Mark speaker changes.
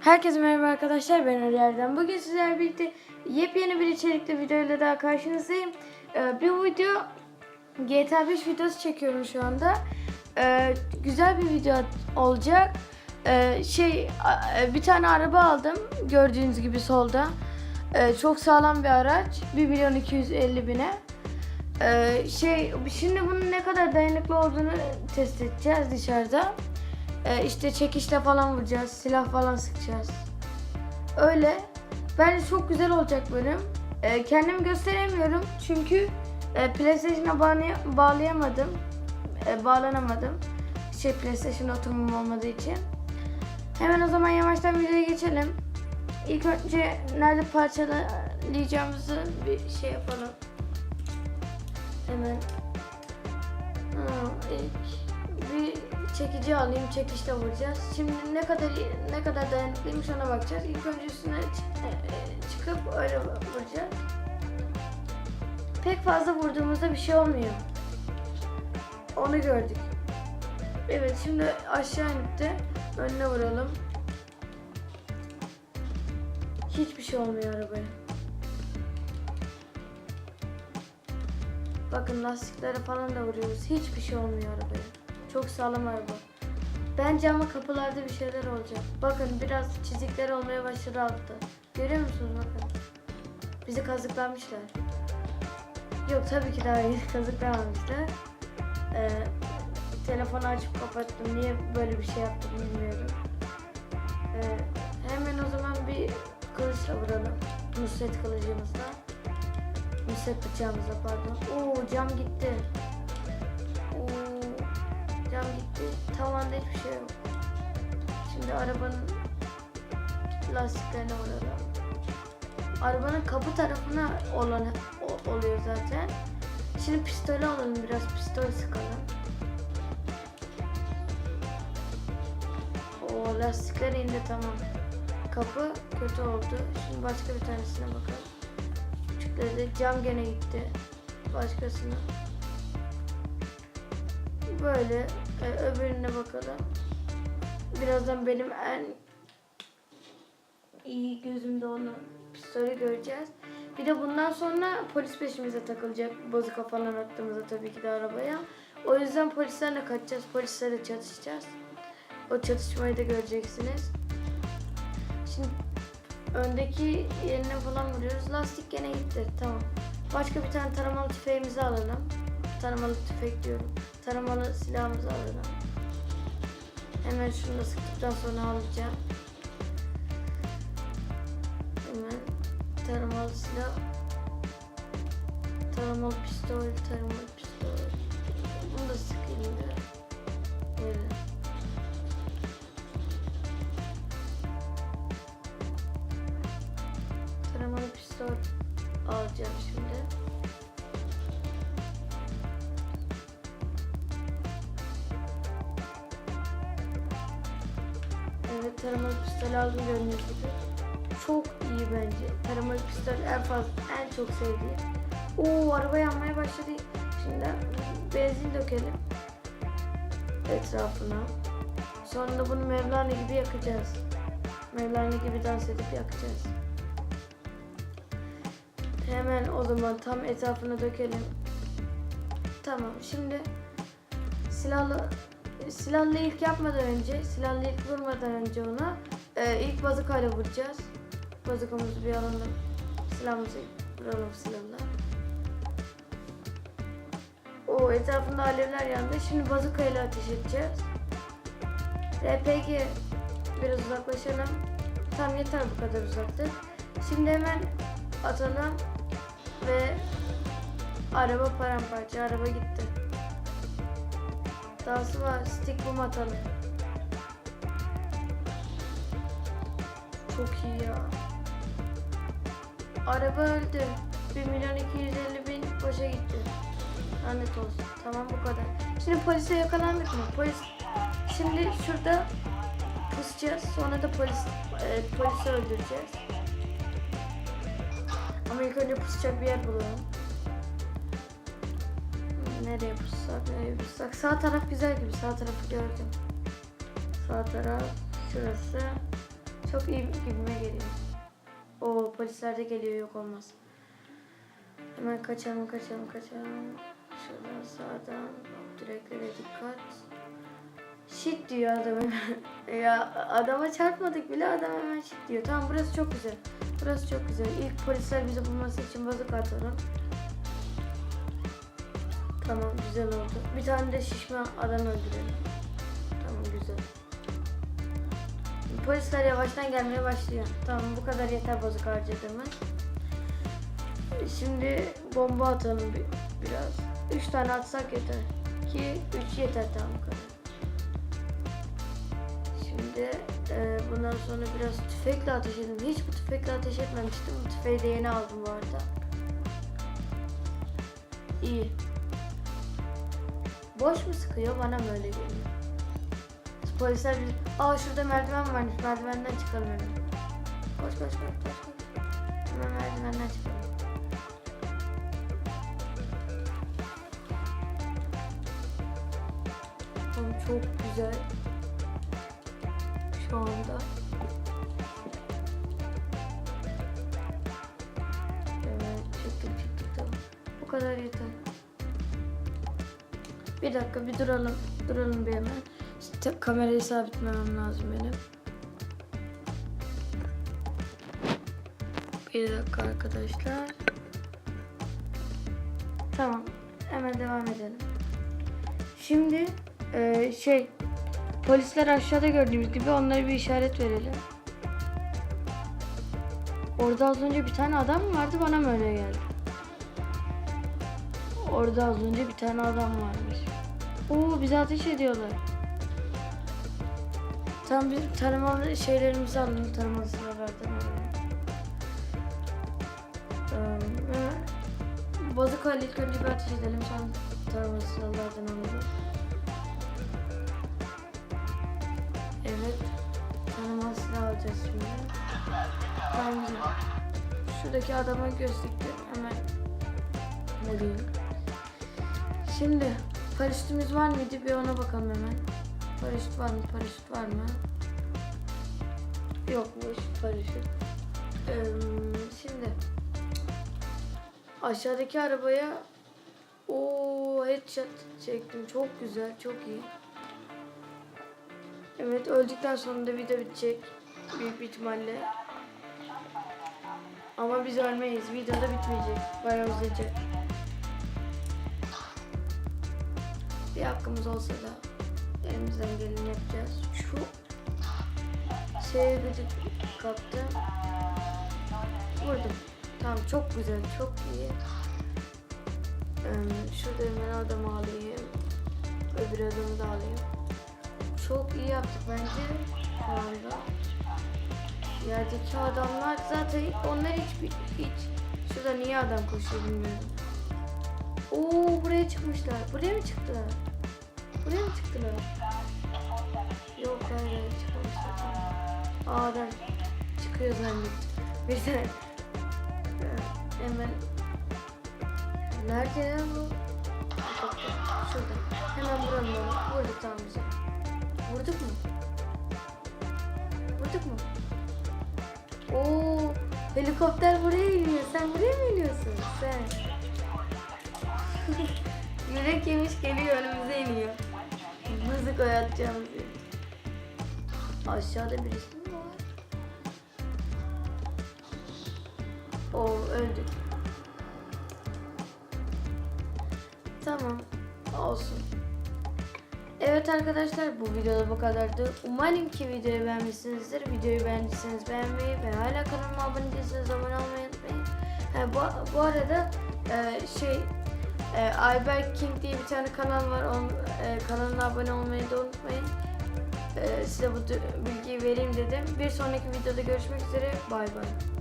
Speaker 1: Herkese merhaba arkadaşlar ben Ali Erdem. Bugün sizlerle birlikte yepyeni bir içerikli videoyla daha karşınızdayım. Ee, bir video GTA 5 videosu çekiyorum şu anda. Ee, güzel bir video olacak. Ee, şey e, bir tane araba aldım gördüğünüz gibi solda. Ee, çok sağlam bir araç. 1 milyon 250 bine. Şey şimdi bunun ne kadar dayanıklı olduğunu test edeceğiz dışarıda. Ee, işte çekişle falan vuracağız, silah falan sıkacağız. Öyle. Bence çok güzel olacak bölüm. Ee, kendimi gösteremiyorum çünkü e, PlayStation'a bağlay- bağlayamadım. E, bağlanamadım. Şey PlayStation oturumum olmadığı için. Hemen o zaman yavaştan videoya geçelim. İlk önce nerede parçalayacağımızı bir şey yapalım. Hemen. Ha, ilk çekici alayım, çekişle vuracağız. Şimdi ne kadar ne kadar dayanıklıymış ona bakacağız. İlk önce üstüne e, çıkıp öyle vuracağız. Pek fazla vurduğumuzda bir şey olmuyor. Onu gördük. Evet şimdi aşağı inip de önüne vuralım. Hiçbir şey olmuyor arabaya. Bakın lastiklere falan da vuruyoruz. Hiçbir şey olmuyor arabaya. Çok sağlam araba. Bence ama kapılarda bir şeyler olacak. Bakın biraz çizikler olmaya başladı altta. Görüyor musunuz bakın. Bizi kazıklamışlar. Yok tabii ki daha yeni kazıklamamışlar. Ee, telefonu açıp kapattım. Niye böyle bir şey yaptım bilmiyorum. Ee, hemen o zaman bir kılıçla vuralım. Nusret kılıcımızla. Nusret bıçağımızla pardon. Oo cam gitti. Cam gitti. Tavanda hiçbir şey yok. Şimdi arabanın lastiklerine vuralım. Arabanın kapı tarafına olan oluyor zaten. Şimdi pistolü alalım biraz pistol sıkalım. O lastikler indi tamam. Kapı kötü oldu. Şimdi başka bir tanesine bakalım. Küçükleri cam gene gitti. Başkasına. Böyle e, öbürüne bakalım. Birazdan benim en iyi gözümde onu pistolü göreceğiz. Bir de bundan sonra polis peşimize takılacak. Bozuk falan attığımızda tabii ki de arabaya. O yüzden polislerle kaçacağız. Polislerle çatışacağız. O çatışmayı da göreceksiniz. Şimdi öndeki yerine falan vuruyoruz. Lastik gene gitti. Tamam. Başka bir tane taramalı tüfeğimizi alalım. Taramalı tüfek diyorum. Taramalı silahımızı alalım. Hemen şunu da sıktıktan sonra alacağım. Hemen taramalı silah. Taramalı pistol, taramalı pistol. Bunu da sıkayım bir. Böyle. Taramalı pistol alacağım şimdi. Taramalı pistol gördüğünüz gibi. Çok iyi bence. Taramalı pistol en fazla en çok sevdiğim. Oo araba yanmaya başladı. Şimdi benzin dökelim etrafına. Sonra bunu Mevlana gibi yakacağız. Mevlana gibi dans edip yakacağız. Hemen o zaman tam etrafına dökelim. Tamam şimdi silahlı silahlı ilk yapmadan önce, silahlı ilk vurmadan önce ona e, ilk bazukayla vuracağız. Bazukamızı bir alalım. Silahımızı vuralım silahla. O etrafında alevler yandı. Şimdi bazukayla ateş edeceğiz. RPG biraz uzaklaşalım. Tam yeter bu kadar uzaklık. Şimdi hemen atalım ve araba paramparça. Araba gitti. Dahası var. Stick bomb atalım. Çok iyi ya. Araba öldü. 1 milyon 250 bin boşa gitti. Lanet olsun. Tamam bu kadar. Şimdi polise yakalandık mı? Polis şimdi şurada pusacağız. Sonra da polis e, polisi öldüreceğiz. Ama ilk önce pusacak bir yer bulalım. Nereye pussak, nereye pussak. Sağ taraf güzel gibi. Sağ tarafı gördüm. Sağ taraf şurası. Çok iyi gibime geliyor. O polisler de geliyor yok olmaz. Hemen kaçalım kaçalım kaçalım. Şuradan sağdan direklere dikkat. Shit diyor adam ya adama çarpmadık bile adam hemen shit diyor. Tamam burası çok güzel. Burası çok güzel. İlk polisler bizi bulması için bazık atalım. Tamam güzel oldu. Bir tane de şişman adam öldürelim. Tamam güzel. Polisler yavaştan gelmeye başlıyor. Tamam bu kadar yeter bozuk harcadığımız. Şimdi bomba atalım bir, biraz. Üç tane atsak yeter. Ki üç yeter tamam kadar. Şimdi e, bundan sonra biraz tüfekle ateş edelim. Hiç bu tüfekle ateş etmemiştim. Bu tüfeği de yeni aldım bu arada. İyi. Boş mu sıkıyor? Bana mı öyle geliyor? Polisler bir... Aa şurada merdiven varmış. Merdivenden çıkalım hemen. Koş koş koş koş. koş. Hemen merdivenden çıkalım. Oğlum çok güzel. Şu anda. Evet çıktık çıktık tamam. Bu kadar yeter. Bir dakika bir duralım. Duralım bir hemen. İşte kamerayı sabitlemem lazım benim. Bir dakika arkadaşlar. Tamam. Hemen devam edelim. Şimdi eee, şey polisler aşağıda gördüğümüz gibi onlara bir işaret verelim. Orada az önce bir tane adam vardı bana mı öyle geldi? Orada az önce bir tane adam varmış. Oo bize ateş ediyorlar. Tam bir taramalı şeylerimizi alalım taramalı silahlardan alalım. Ee, Bazuka ile ilk önce bir ateş edelim sonra taramalı silahlardan alalım. Evet. Taramalı silah alacağız şimdi. Tamam. Şuradaki adama gözlüktü. Hemen vurayım. Şimdi paraşütümüz var mıydı? Bir ona bakalım hemen. Paraşüt var mı? Paraşüt var mı? Yokmuş paraşüt. Ee, şimdi aşağıdaki arabaya o headshot çektim. Çok güzel, çok iyi. Evet, öldükten sonra da video bitecek. Büyük bir ihtimalle. Ama biz ölmeyiz. Video da bitmeyecek. Bayağı uzayacak. Bir hakkımız olsa da elimizden geleni yapacağız. Şu şeye gıcık kaptım. Vurdum. Tamam çok güzel, çok iyi. Ee, şurada hemen adamı alayım. Öbür adamı da alayım. Çok iyi yaptık bence şu anda. Yerdeki adamlar zaten onlar hiç hiç şurada niye adam koşuyor bilmiyorum. Oo buraya çıkmışlar. Buraya mı çıktılar? Buraya mı çıktılar? Yok hayır çıkmamışlar. Adam çıkıyor zannettim. Bir de e, hemen Nerede ya bu? Şurada. Hemen vuralım onu. Vurduk tamam güzel. Vurduk mu? Vurduk mu? Oo, helikopter buraya iniyor. Sen buraya mı iniyorsun? Sen. Yürek yemiş geliyor önümüze iniyor. Nasıl koyatacağımız. Aşağıda birisi mi var? Oo öldük. Tamam. Olsun. Evet arkadaşlar bu videoda bu kadardı. Umarım ki videoyu beğenmişsinizdir. Videoyu beğendiyseniz beğenmeyi ve hala kanalıma abone değilseniz abone olmayı unutmayın. Ha, bu, bu arada e, şey e, Ayberk King diye bir tane kanal var. Onun, e, kanalına abone olmayı da unutmayın. E, size bu bilgiyi vereyim dedim. Bir sonraki videoda görüşmek üzere. Bay bay.